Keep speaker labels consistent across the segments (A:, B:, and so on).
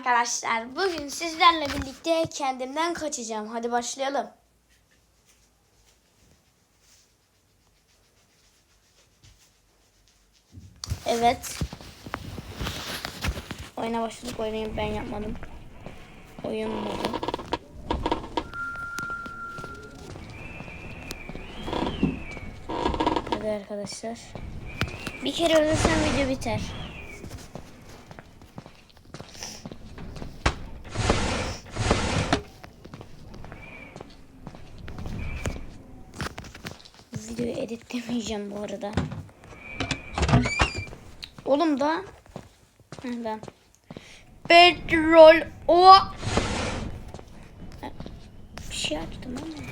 A: arkadaşlar. Bugün sizlerle birlikte kendimden kaçacağım. Hadi başlayalım. Evet. Oyuna başladık. Oyunu ben yapmadım. Oyun modu. Hadi arkadaşlar. Bir kere ölürsem video biter. Videoyu editlemeyeceğim bu arada. Oğlum da ben petrol o bir şey açtım ama.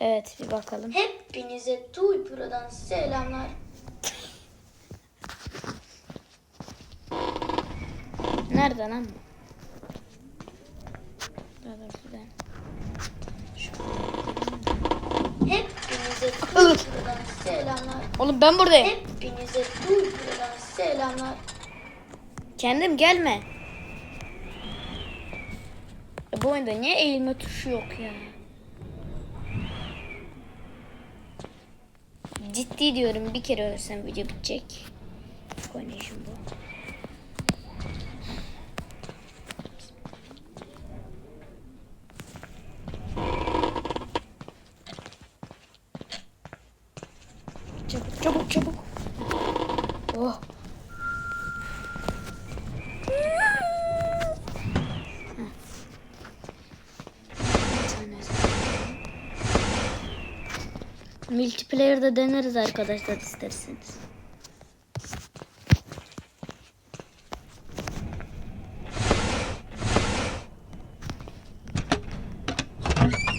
A: Evet bir bakalım.
B: Hepinize Tuy Pro'dan selamlar.
A: Nerede lan bu? Dur dur
B: Hepinize Tuy Pro'dan selamlar.
A: Oğlum ben buradayım.
B: Hepinize Tuy Pro'dan selamlar.
A: Kendim gelme. Bu oyunda niye eğilme tuşu yok ya? Ciddi diyorum bir kere ölsem video bitecek. Oynayışım bu. Oh. Multiplayer'da deneriz arkadaşlar isterseniz.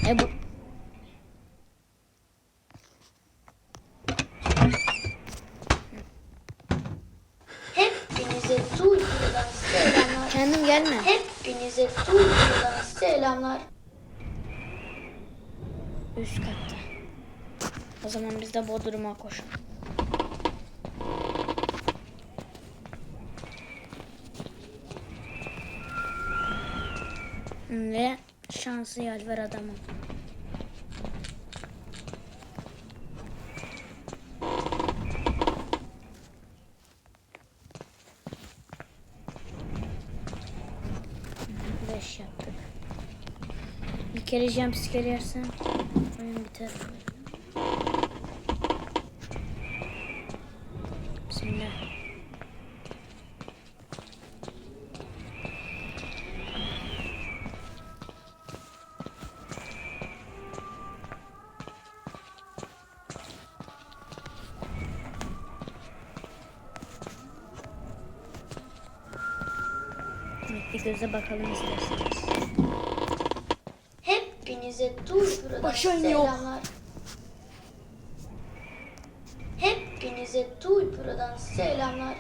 A: E bu
B: Hepinize Tuy Pro'dan selamlar.
A: Kendim gelme.
B: Hepinize Tuy Pro'dan selamlar.
A: Üst katta. O zaman biz de Bodrum'a koşalım. Ve şansı yaver adamım. Bir kere jumpscare yersen oyun biter. Bir göze bakalım isterseniz.
B: Hepinize Tuy Pro'dan
A: Başın yok.
B: selamlar. Hepinize Tuy Pro'dan selamlar.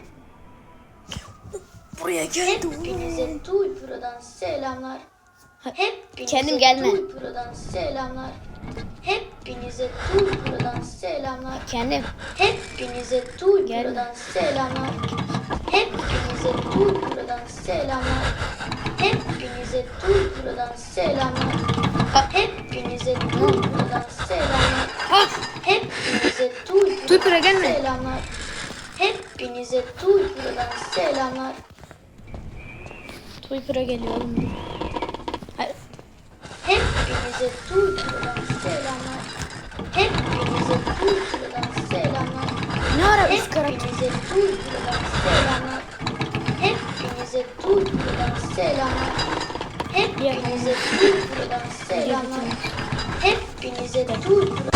A: Buraya
B: Hepinize Tuy Pro'dan selamlar. Hepinize
A: Kendim gelme.
B: Tuy Pro'dan selamlar. Hepinize Tuy Pro'dan selamlar.
A: Kendim.
B: Hepinize. Pro'dan selamlar. Hepinize Tuy Pro'dan selamlar. Hepinize Tuy Pro'dan selamlar. Hepinize Tuy Pro'dan selamlar.
A: Ah!
B: Hepinize Tuy
A: Tuy Pro
B: Pro'dan
A: gelme.
B: selamlar. Tuy Pro'dan selamlar.
A: Toy Pro geliyor oğlum. Hayır.
B: Hepinize Pro'dan selamlar. Hepinize Pro'dan selamlar.
A: Ne ara üst karakter?
B: Hepinize Pro'dan selamlar. Hepinize Pro'dan selamlar. Hepinize Pro'dan selamlar. Hepinize Pro'dan